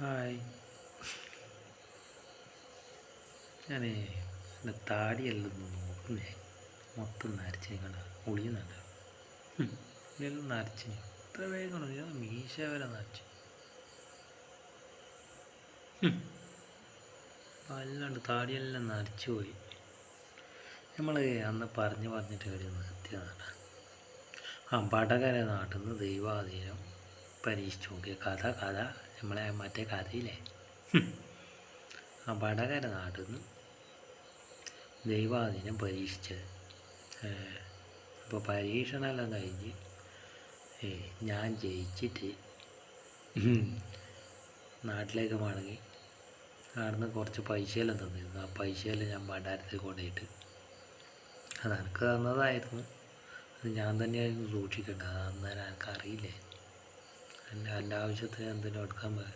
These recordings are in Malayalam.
ഹായ്. ഞാനേ എന്റെ താടിയല്ലെന്ന് നോക്കുന്നേ. മൊത്തം നരച്ചേക്കണ ഒളിയുന്നുണ്ട്. ഇതെല്ലാം നരച്ചു. ഇത്ര വേഗം ഞാൻ മീശ വരെ നരച്ചു. അല്ലാണ്ട് താടിയെല്ലാം നരച്ചു പോയി. നമ്മൾ അന്ന് പറഞ്ഞു പറഞ്ഞിട്ട് ഒരു നിർത്തിയതാണ്. ആ വടകര നാട്ടിൽ നിന്ന് ദൈവാധീനം പരീക്ഷിച്ച് നോക്കിയ. കഥ കഥ നമ്മളെ മറ്റേ കഥയില്ലേ. ആ വടകര നാട്ടിൽ നിന്ന് ദൈവാധീനം പരീക്ഷിച്ചത് അപ്പോൾ പരീക്ഷണമെല്ലാം കഴിഞ്ഞ് ഞാൻ ജയിച്ചിട്ട് നാട്ടിലേക്ക് മടങ്ങി. അവിടുന്ന് കുറച്ച് പൈസയെല്ലാം തന്നിരുന്നു. ആ പൈസയെല്ലാം ഞാൻ ഭണ്ഡാരത്തിൽ കൊണ്ടുപോയിട്ട് അത് എനിക്ക് തന്നതായിരുന്നു. അത് ഞാൻ തന്നെയായിരുന്നു സൂക്ഷിക്കേണ്ടത്. അന്നേരം എനിക്കറിയില്ലേ എന്റെ എന്റെ ആവശ്യത്തിന് എന്തെങ്കിലും എടുക്കാൻ പോയി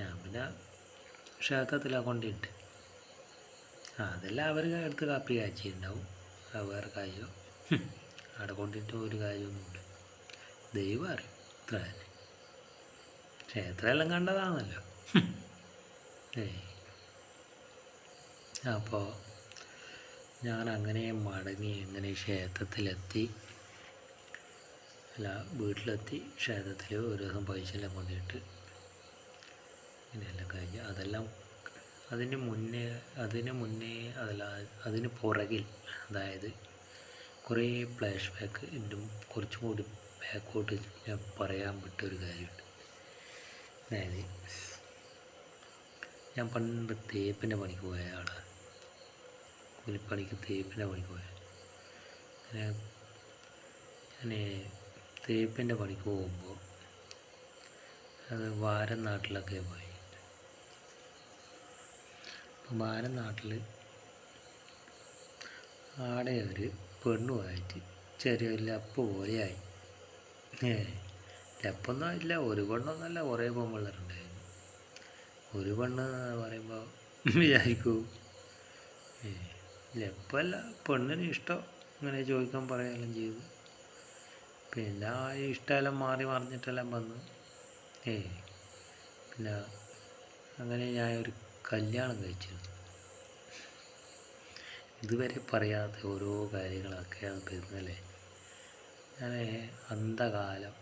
ഞാൻ പിന്നെ ക്ഷേത്രത്തിലാണ് കൊണ്ടിട്ട് അതെല്ലാം അവർ എടുത്ത് കാപ്പി കാച്ചിട്ടുണ്ടാവും വേറെ കാര്യം? ഹും. അവിടെ കൊണ്ടിട്ട് ഒരു കാര്യമൊന്നുമില്ല. ദൈവം അറിയും ഇത്ര തന്നെ. ക്ഷേത്രമെല്ലാം കണ്ടതാണല്ലോ. അപ്പോൾ ഞാൻ അങ്ങനെ മടങ്ങി അങ്ങനെ ക്ഷേത്രത്തിലെത്തി? അല്ല വീട്ടിലെത്തി ക്ഷേത്രത്തിൽ ഒരു ദിവസം പൈസ എല്ലാം കൊണ്ടിട്ട് ഇങ്ങനെയെല്ലാം കഴിഞ്ഞ് അതെല്ലാം അതിന് മുന്നേ അതിന് മുന്നേ അതല്ല അതിന് പുറകിൽ അതായത് കുറേ ഫ്ലാഷ് ബാക്ക് എന്റെ കുറച്ചും കൂടി ബാക്കോട്ട് ഞാൻ പറയാൻ പറ്റൊരു കാര്യമുണ്ട്. അതായത് ഞാൻ പണ്ട് തേപ്പിന്റെ പണിക്ക് പോയ ആളാണ് കൂലിപ്പണിക്ക് തേപ്പിന്റെ പണിക്ക് പോയ. ഞാൻ തേപ്പിന്റെ പണിക്ക് പോകുമ്പോൾ അത് വാരം നാട്ടിലൊക്കെ പോയി. അപ്പം വാരം നാട്ടിൽ ആടെ ഒരു പെണ്ണുമായിട്ട് ചെറിയൊരു ലപ്പ് പോലെയായി. ഏ ലപ്പൊന്നും ഇല്ല ഒരു പെണ്ണൊന്നുമല്ല കുറേ പെൺപിള്ളേരുണ്ടായിരുന്നു. ഒരു പെണ്ണ് പറയുമ്പോൾ വിചാരിക്കൂ. ലപ്പല്ല പെണ്ണിന് ഇഷ്ടം ഇങ്ങനെ ചോദിക്കാൻ പറയുകയെല്ലാം ചെയ്തു. പിന്നെ ഇഷ്ടമെല്ലാം മാറി മറിഞ്ഞിട്ടെല്ലാം വന്നു ഏ പിന്നെ അങ്ങനെ ഞാൻ ഒരു കല്യാണം കഴിച്ചിരുന്നു. ഇതുവരെ പറയാത്ത ഓരോ കാര്യങ്ങളൊക്കെയാണ് വരുന്നല്ലേ ഞാൻ അന്ധകാലം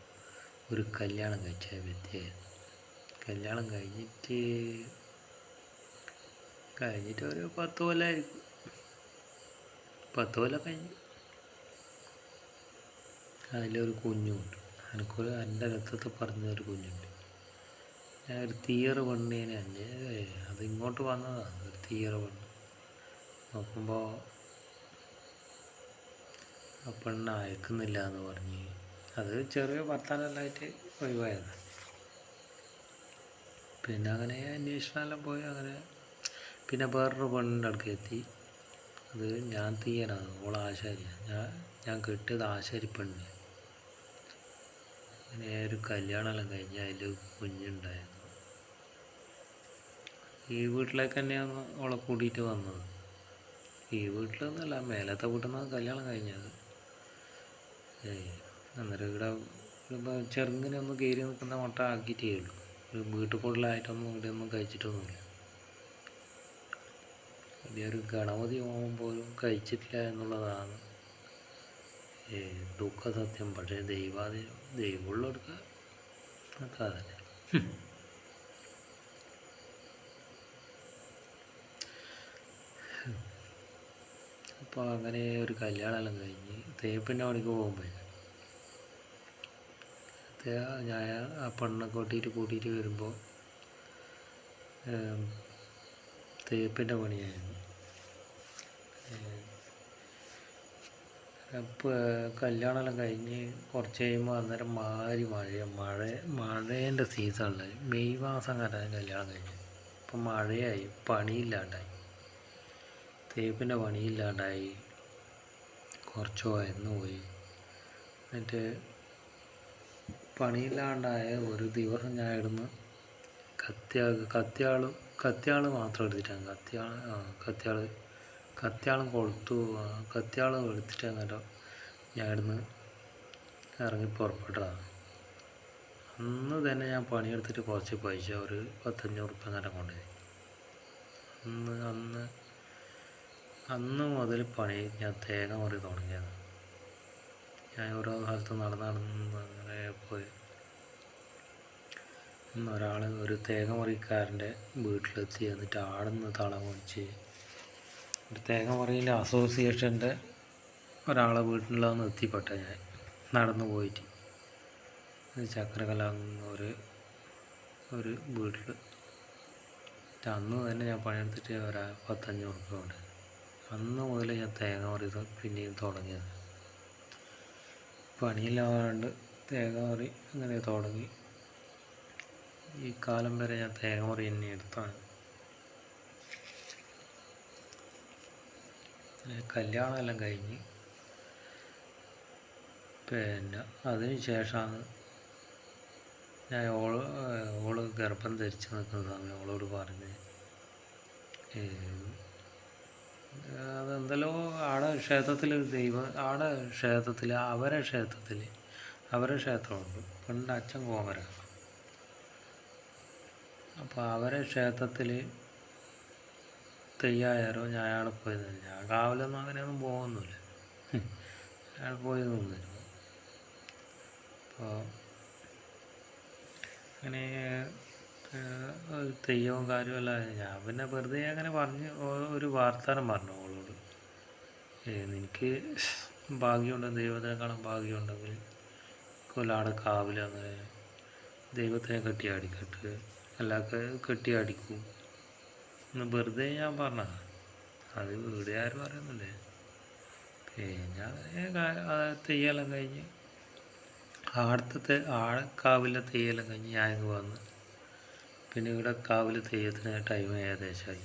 ഒരു കല്യാണം കഴിച്ച വ്യക്തിയായിരുന്നു. കല്യാണം കഴിഞ്ഞിട്ട് കഴിഞ്ഞിട്ട് ഒരു പത്ത് കൊല്ലമായിരിക്കും പത്ത് കൊല്ലം കഴിഞ്ഞു. അതിലൊരു കുഞ്ഞുണ്ട്. എനിക്കൊരു എന്റെ രക്തത്തിൽ പറഞ്ഞൊരു കുഞ്ഞുണ്ട്. ഞാൻ ഒരു തീയറ് പെണ്ണിനെ അന്വേ അത് ഇങ്ങോട്ട് വന്നതാണ് ഒരു തീയറ് പെണ്ണ്. നോക്കുമ്പോൾ ആ പെണ്ണ് അയക്കുന്നില്ല എന്ന് പറഞ്ഞ് അത് ചെറിയ വർത്താനെല്ലാമായിട്ട് ഒഴിവായതാണ് പിന്നെ അങ്ങനെ അന്വേഷണമെല്ലാം പോയി അങ്ങനെ പിന്നെ വേറൊരു പെണ്ണിന്റെ അടുക്ക് എത്തി. അത് ഞാൻ തീയനാണ് ഓൾ ആശാരിയാണ് ഞാൻ ഞാൻ കെട്ടിയത് ആശാരി പെണ്ണ് അങ്ങനെ ഒരു കല്യാണമെല്ലാം കഴിഞ്ഞ് അതിൽ കുഞ്ഞുണ്ടായിരുന്നു. ഈ വീട്ടിലേക്ക് തന്നെയാണ് അവളെ കൂട്ടിയിട്ട് വന്നത്. ഈ വീട്ടിലൊന്നുമല്ല മേലത്തെ വീട്ടിൽ നിന്നാണ് കല്യാണം കഴിഞ്ഞത്. ഏയ് അന്നേരം ഇവിടെ ചെറുങ്ങനെ ഒന്ന് കയറി നിൽക്കുന്ന മുട്ട ആക്കിയിട്ടേ ഉള്ളൂ. ഒരു വീട്ടിൽ കൂടുതലായിട്ടൊന്നും ഇവിടെ ഒന്നും കഴിച്ചിട്ടൊന്നുമില്ല. വലിയൊരു ഗണപതി ആകുമ്പോഴും കഴിച്ചിട്ടില്ല എന്നുള്ളതാണ്. ദുഃഖ സത്യം പക്ഷേ ദൈവാധി ദൈവമുള്ളവർക്ക് അതൊക്കെ അതന്നെ അപ്പോൾ അങ്ങനെ ഒരു കല്യാണമെല്ലാം കഴിഞ്ഞ് തേപ്പിന്റെ പണിക്ക് പോകുമ്പോൾ ഞാൻ ആ പെണ്ണൊക്കെ കൂട്ടിയിട്ട് കൂട്ടിയിട്ട് വരുമ്പോൾ തേപ്പിന്റെ പണിയായിരുന്നു. കല്യാണമെല്ലാം കഴിഞ്ഞ് കുറച്ച് കഴിയുമ്പോൾ അന്നേരം മാറി മഴ മഴ മഴേന്റെ സീസണിൽ മെയ് മാസം കാരണം കല്യാണം കഴിഞ്ഞു. ഇപ്പം മഴയായി. പണിയില്ലാണ്ടായി. തേപ്പിന്റെ പണിയില്ലാണ്ടായി. കുറച്ച് വയന്നു പോയി. എന്നിട്ട് പണിയില്ലാണ്ടായ ഒരു ദിവസം ഞാൻ ഇടുന്ന് കത്തിയാൾ കത്തിയാൾ കത്തിയാൾ മാത്രം എടുത്തിട്ടാണ്. കത്തിയാൾ ആ കത്തിയാൾ കത്തിയാളും കൊടുത്തു കത്തിയാളും എടുത്തിട്ട് അങ്ങോട്ടോ ഞാൻ ഇവിടുന്ന് ഇറങ്ങി പുറപ്പെട്ടതാണ് അന്ന് തന്നെ ഞാൻ പണിയെടുത്തിട്ട് കുറച്ച് പൈസ ഒരു പത്തഞ്ഞൂറ് റുപ്യ നേരം കൊണ്ടുപോയി. അന്ന് അന്ന് അന്ന് മുതൽ പണി ഞാൻ തേങ്ങ മുറി തുടങ്ങിയത്. ഞാൻ ഓരോ സ്ഥലത്ത് നടന്ന് നടന്ന് അങ്ങനെ പോയി. ഇന്ന് ഒരാൾ ഒരു തേങ്ങ മുറിക്കാരന്റെ വീട്ടിലെത്തി. എന്നിട്ട് ആടുന്ന് തളം പൊളിച്ച് ഒരു തേങ്ങ മുറിയിലെ അസോസിയേഷന്റെ ഒരാളെ വീട്ടിലൊന്ന് എത്തിപ്പെട്ട ഞാൻ. നടന്നു പോയിട്ട്. ചക്രകല ഒരു ഒരു വീട്ടിൽ അന്ന് തന്നെ ഞാൻ പണിയെടുത്തിട്ട് ഒരു പത്തഞ്ഞൂറ് റുപ്യ ഉണ്ട് അന്ന് മുതൽ ഞാൻ തേങ്ങ മുറി പിന്നെയും തുടങ്ങിയത്. പണിയില്ലാണ്ട് തേങ്ങ മറി അങ്ങനെ തുടങ്ങി. ഈ കാലം വരെ ഞാൻ തേങ്ങ മറി തന്നെ എടുത്താണ്. പിന്നെ കല്യാണമെല്ലാം കഴിഞ്ഞ് പിന്നെ അതിന് ശേഷമാണ് ഞാൻ ഓൾ ഓൾ ഗർഭം ധരിച്ച് നിൽക്കുന്ന സമയം ഓളോട് പറഞ്ഞ് അതെന്തല്ലോ ആടെ ക്ഷേത്രത്തിൽ ദൈവം ആടെ ക്ഷേത്രത്തിൽ അവരെ ക്ഷേത്രത്തിൽ അവരെ ക്ഷേത്രമുണ്ട്. പെണ്ണിന്റെ അച്ഛൻ കോമര അപ്പോൾ അവരെ ക്ഷേത്രത്തിൽ തെയ്യായാരോ ഞാൻ അയാളെ പോയത് ഞാൻ കാവലൊന്നും അങ്ങനെയൊന്നും പോകുന്നില്ല അയാൾ പോയി നിന്നിരുന്നു അപ്പോൾ അങ്ങനെ തെയ്യവും കാര്യമല്ല ഞാൻ പിന്നെ വെറുതെ അങ്ങനെ പറഞ്ഞ് ഒരു വാർത്താനം പറഞ്ഞു അവളോട് ഏ നിനക്ക് ഭാഗ്യമുണ്ട്? ദൈവത്തിനെ കാണാൻ ഭാഗ്യമുണ്ടെങ്കിൽ കൊല്ലാട് കാവിൽ അങ്ങനെ ദൈവത്തിനെ അല്ലാതെ കെട്ടിയാടിക്കും. എന്ന് വെറുതെ ഞാൻ പറഞ്ഞ അത് വീട് ആരും പറയുന്നില്ലേ പിന്നെ തെയ്യെല്ലാം കഴിഞ്ഞ് ആടത്തെ ആട കാവിലെ കഴിഞ്ഞ് ഞാൻ ഇങ്ങ് വന്ന് പിന്നെ ഇവിടെ കാവിൽ തെയ്യത്തിന് ടൈം ഏകദേശമായി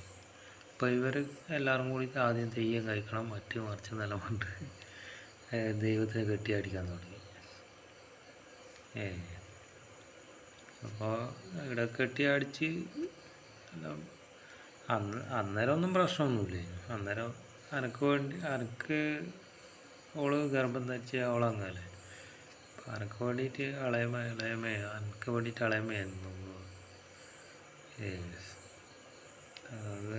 അപ്പോൾ ഇവർ എല്ലാവരും കൂടി ആദ്യം തെയ്യം കഴിക്കണം മറ്റു മറിച്ച് നിലമുണ്ട് ദൈവത്തിന് കെട്ടി കെട്ടിയടിക്കാൻ തുടങ്ങി. ഏ അപ്പോൾ ഇവിടെ കെട്ടിയടിച്ച് എല്ലാം അന്ന് അന്നേരം ഒന്നും പ്രശ്നമൊന്നുമില്ല? അന്നേരം അനക്ക് വേണ്ടി അനക്ക് ഓൾ ഗർഭം ധരിച്ച ഓളങ്ങല്ലേ അപ്പം അനക്ക് വേണ്ടിയിട്ട് ഇളയമ ഇളയമ അനക്ക് വേണ്ടിയിട്ട് ഇളയമയായിരുന്നു അത്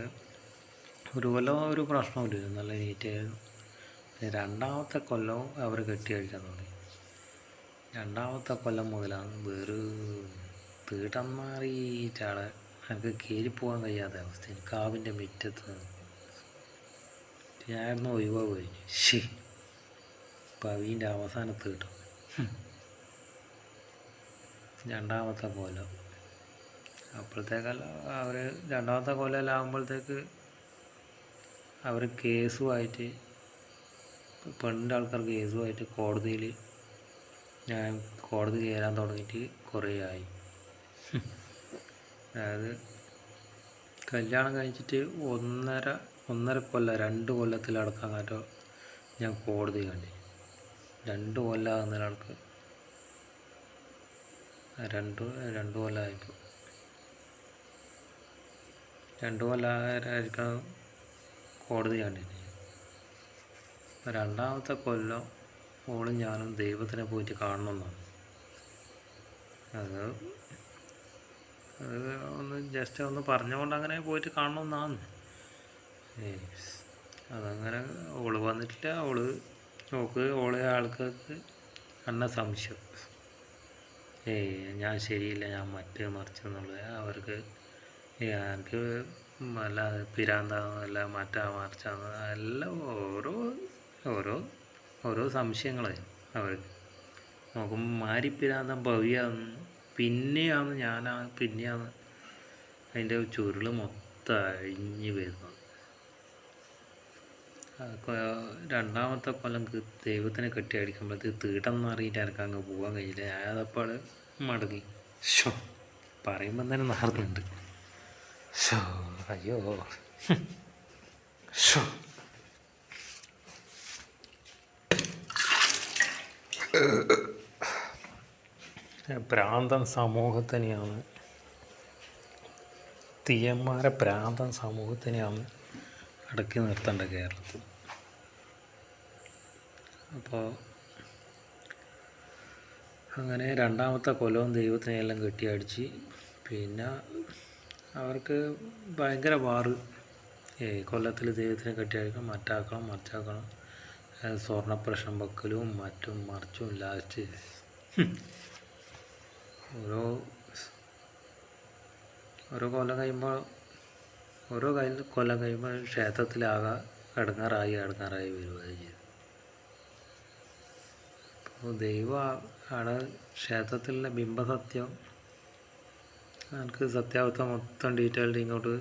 ഒരു കൊല്ലം ഒരു പ്രശ്നമില്ല നല്ല നീറ്റായിരുന്നു രണ്ടാമത്തെ കൊല്ലം അവർ കെട്ടി കഴിക്കാൻ തുടങ്ങി. രണ്ടാമത്തെ കൊല്ലം മുതലാണ് വേറെ തീട്ടം മാറിയിട്ടാളെ എനിക്ക് പോകാൻ കഴിയാത്ത അവസ്ഥ. കാവിന്റെ മുറ്റത്ത് ഞാനൊന്ന് ഒഴിവാ പോയി ശരി പവീന്റെ അവസാനത്ത് കിട്ടും. രണ്ടാമത്തെ കൊല്ലം അപ്പോഴത്തേക്കല്ല അവർ രണ്ടാമത്തെ ആകുമ്പോഴത്തേക്ക് അവർ കേസുമായിട്ട് പെണ്ണിന്റെ ആൾക്കാർ കേസുമായിട്ട് കോടതിയിൽ ഞാൻ കോടതി കയറാൻ തുടങ്ങിയിട്ട് കുറേ ആയി അതായത് കല്യാണം കഴിച്ചിട്ട് ഒന്നര ഒന്നര കൊല്ലം രണ്ട് കൊല്ലത്തിലടക്കാൻ കാറ്റോ ഞാൻ കോടതി കണ്ടി. രണ്ട് കൊല്ലമാകുന്നതിനടക്ക് രണ്ട് രണ്ട് കൊല്ലമായിപ്പോൾ രണ്ട് കൊല്ലായിരിക്കണം കോടതി കണ്ടിട്ട്. രണ്ടാമത്തെ കൊല്ലം ഓളും ഞാനും ദൈവത്തിനെ പോയിട്ട് കാണണമെന്നാണ് അത് അത് ഒന്ന് ജസ്റ്റ് ഒന്ന് പറഞ്ഞുകൊണ്ട് അങ്ങനെ പോയിട്ട് കാണണമെന്നാണ് ഏയ്സ്. അതങ്ങനെ ഓൾ വന്നിട്ടില്ല. ഓൾ നോക്ക് ഓളെ ആൾക്കാർക്ക് എന്നെ സംശയം. ഏയ് ഞാൻ ശരിയില്ല. ഞാൻ മറ്റേ മറിച്ചെന്നുള്ളത്. അവർക്ക് എനിക്ക് അല്ല മറ്റാ മറിച്ചാന്ന്? എല്ലാം ഓരോ ഓരോ ഓരോ സംശയങ്ങളായി അവർക്ക്. നോക്കുമ്പോൾ മാരിപ്പിരാന്തം ഭവ്യാന്ന് പിന്നെയാണ് ഞാനാ പിന്നെയാണ് അതിന്റെ ചുരുൾ മൊത്തം അഴിഞ്ഞ് വരുന്നത് രണ്ടാമത്തെ കൊല്ലം ദൈവത്തിനെ കെട്ടി അടിക്കുമ്പോഴത്തേക്ക് തീട്ടം മാറിയിട്ട് എനിക്ക് അങ്ങ് പോകാൻ കഴിയില്ല. ഞാൻ അതപ്പോൾ മടങ്ങി. ഷോ പറയുമ്പം തന്നെ നാർന്നുണ്ട്. ഷോ അയ്യോ. ഷോ പ്രാന്തൻ സമൂഹത്തിനെയാണ്. തീയന്മാരെ പ്രാന്തൻ സമൂഹത്തിനെയാണ് അടക്കി നിർത്തേണ്ടത് കേരളത്തിൽ. അപ്പോൾ അങ്ങനെ രണ്ടാമത്തെ കൊല്ലവും ദൈവത്തിനെല്ലാം കെട്ടിയടിച്ച് പിന്നെ അവർക്ക് ഭയങ്കര വാറ്. ഏ കൊല്ലത്തിൽ ദൈവത്തിനെ കെട്ടിയടിക്കണം മറ്റാക്കണം മറിച്ചാക്കണം. സ്വർണപ്രശ്നം വെക്കലും മറ്റും മറിച്ചും ലാസ്റ്റ് ഓരോ ഓരോ കൊല്ലം കഴിയുമ്പോൾ ഓരോ കൈ കൊല്ലം കഴിയുമ്പോൾ ക്ഷേത്രത്തിലാകെ ഇടങ്ങാറായി ഇടങ്ങാറായി വരുവാണ് ചെയ്തത് അപ്പോൾ ദൈവം ആണ് ക്ഷേത്രത്തിലെ ബിംബസത്യം. എനിക്ക് സത്യാവസ്ഥ മൊത്തം ഡീറ്റെയിൽഡ് ഇങ്ങോട്ട്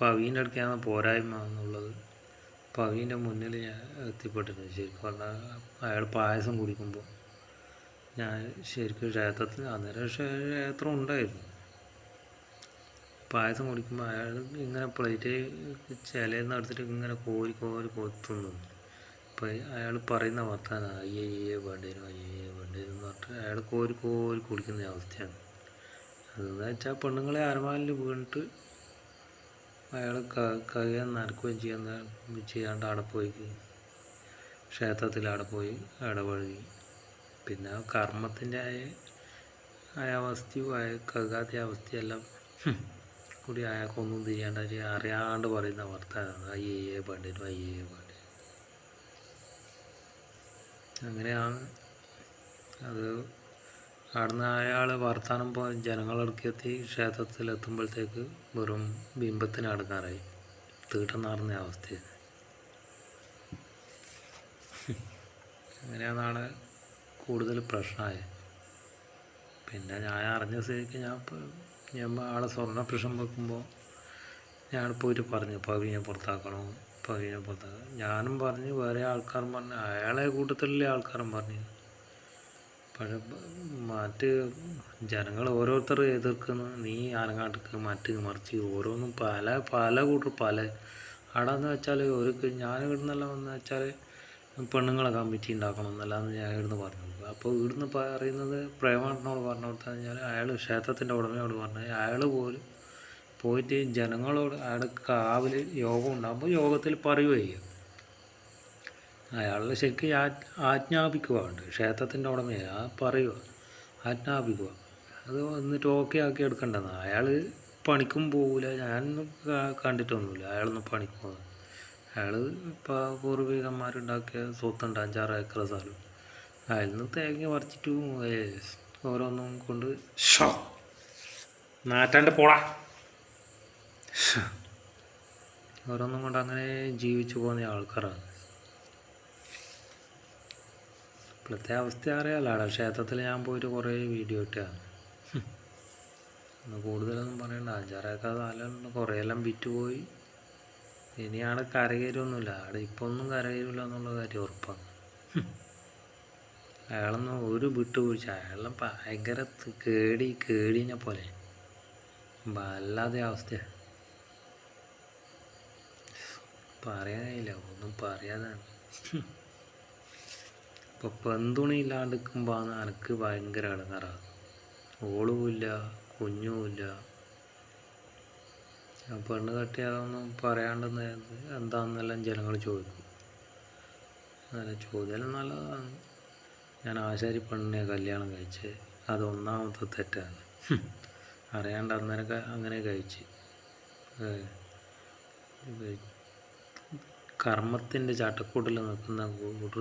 പവീന്റെ അടുക്കാണ് പോരായ്മ എന്നുള്ളത്. പവീന്റെ മുന്നിൽ ഞാൻ എത്തിപ്പെട്ടിട്ടുണ്ട്. ശരിക്കും പറഞ്ഞാൽ അയാൾ പായസം കുടിക്കുമ്പോൾ. ഞാൻ ശരിക്കും ക്ഷേത്രത്തിൽ അന്നേരം ക്ഷേത്രം ഉണ്ടായിരുന്നു. പായസം കുടിക്കുമ്പോൾ അയാൾ ഇങ്ങനെ പ്ലേറ്റ് ചിലന്ന് എടുത്തിട്ട് ഇങ്ങനെ കോരി കോരി കൊത്തുന്നു. അപ്പോൾ അയാൾ പറയുന്ന വർത്താനം അയ്യേ വേണ്ടേരും അയ്യേ വേണ്ടേരും എന്ന് പറഞ്ഞിട്ട് അയാൾ കോരി കോരി കുടിക്കുന്ന അവസ്ഥയാണ്. അതെന്ന് വെച്ചാൽ പെണ്ണുങ്ങളെ അരമാലിൽ വീണിട്ട് അയാൾ കഴിയാൻ നനക്കുകയും ചെയ്യാൻ ചെയ്യാണ്ട് അവിടെ പോയി. ക്ഷേത്രത്തിൽ അവിടെ പോയി ഇടപഴകി. പിന്നെ കർമ്മത്തിന്റെ ആയ ആയ അവസ്ഥയും ആയ കകാത്ത അവസ്ഥയെല്ലാം കൂടി അയാൾക്കൊന്നും തിരിയാണ്ട് അറിയാണ്ട് പറയുന്ന വർത്താനാണ്. അയ്യേ പണ്ടിനും അയ്യേ പണ്ടി അങ്ങനെയാണ് അത് അവിടുന്ന് അയാൾ വർത്താനം പോ ജനങ്ങളടുക്കെത്തി ക്ഷേത്രത്തിൽ എത്തുമ്പോഴത്തേക്ക് വെറും ബിംബത്തിന് അടുക്കാറായി. തീട്ടം നടന്ന അവസ്ഥയാണ്. അങ്ങനെയാണ് ആളെ കൂടുതൽ പ്രഷറായി പിന്നെ ഞാൻ അറിഞ്ഞ സ്ഥിതിക്ക് ഞാൻ ഞാൻ ആളെ സ്വർണ പ്രശ്നം വെക്കുമ്പോൾ ഞാൻ പോയിട്ട് പറഞ്ഞു പവിനെ പുറത്താക്കണം പവിനെ പുറത്താക്കണം ഞാനും പറഞ്ഞു വേറെ ആൾക്കാരും പറഞ്ഞു അയാളെ കൂട്ടത്തിലുള്ള ആൾക്കാരും പറഞ്ഞു. പക്ഷെ മറ്റ് ജനങ്ങൾ ഓരോരുത്തർ എതിർക്കുന്നു നീ അനങ്ങാട്ടിക്ക് മറ്റ് മറിച്ച് ഓരോന്നും പല പല കൂട്ടർ പല. അവിടെ എന്ന് വെച്ചാൽ ഒരു ഞാൻ ഇവിടുന്നെല്ലാം വന്നു വെച്ചാൽ പെണ്ണുങ്ങളെ കമ്മിറ്റി ഉണ്ടാക്കണം എന്നല്ലാന്ന് ഞാൻ ഇവിടുന്ന് പറഞ്ഞു അപ്പോൾ ഇവിടുന്ന് പറയുന്നത് പ്രേമാട്ടനോട് പറഞ്ഞു കൊടുത്താൽ കഴിഞ്ഞാൽ അയാൾ ക്ഷേത്രത്തിന്റെ ഉടമയോട് പറഞ്ഞു അയാൾ പോലും പോയിട്ട് ജനങ്ങളോട് അയാൾ കാവിൽ യോഗം ഉണ്ടാകുമ്പോൾ യോഗത്തിൽ പറയുകയ്യ അയാളെ ശരിക്കും ആജ്ഞാപിക്കുക ഉണ്ട് ക്ഷേത്രത്തിന്റെ ഉടമയെ ആ പറയുക ആജ്ഞാപിക്കുക. അത് എന്നിട്ട് ഓക്കെ ആക്കി എടുക്കേണ്ടതാണ് അയാൾ പണിക്കും പോകില്ല ഞാൻ കണ്ടിട്ടൊന്നുമില്ല. അയാളൊന്നും പണിക്കും പോകുന്നത് അയാൾ ഇപ്പോൾ പൂർവികന്മാരുണ്ടാക്കിയ സ്വത്തുണ്ട് അഞ്ചാറ് ഏക്കർ സ്ഥലം. അതിൽ നിന്ന് തേങ്ങ പറിച്ചിട്ട് ഓരോന്നും കൊണ്ട് ഷോ നാറ്റാണ്ട് പോടാ. ഓരോന്നും കൊണ്ട് അങ്ങനെ ജീവിച്ചു പോകുന്ന ആൾക്കാരാണ്. ഇപ്പോഴത്തെ അവസ്ഥ അറിയാലോ അവിടെ ക്ഷേത്രത്തിൽ ഞാൻ പോയിട്ട് കുറേ വീഡിയോ ഇട്ടാണ്. കൂടുതലൊന്നും പറയണ്ട അഞ്ചാറേക്കാൾ സ്ഥലമുണ്ട് കുറേ എല്ലാം വിറ്റ് പോയി ഇനി ആടെ കരകയറൊന്നുമില്ല ആടെ ഇപ്പം ഒന്നും കരകയറില്ല എന്നുള്ള കാര്യം ഉറപ്പാണ്. അയാളൊന്നും ഒരു വിട്ടുവീഴ്ച അയാളെ ഭയങ്കര കേടി കേടിനെ പോലെ. വല്ലാതെ അവസ്ഥ പറയാൻ കഴിയില്ല ഒന്നും പറയാതാണ് ഇപ്പൊ പെന്തുണി ഇല്ലാണ്ട് നിൽക്കുമ്പോൾ എനിക്ക് ഭയങ്കര ഇടങ്ങാറാണ് ഓളുമില്ല കുഞ്ഞുമില്ല പെണ്ണ് കെട്ടിയതൊന്നും പറയാണ്ടെന്ന് എന്താണെന്നെല്ലാം ജനങ്ങൾ ചോദിക്കും. അങ്ങനെ ചോദ്യം നല്ലതാണ്. ഞാൻ ആശാരി പെണ്ണിനെ കല്യാണം കഴിച്ച് അത് ഒന്നാമത്തെ തെറ്റാണ്. അറിയാണ്ട് അന്നേരം അങ്ങനെ കഴിച്ച്. കർമ്മത്തിന്റെ ചട്ടക്കൂട്ടിൽ നിൽക്കുന്ന കൂട്ടർ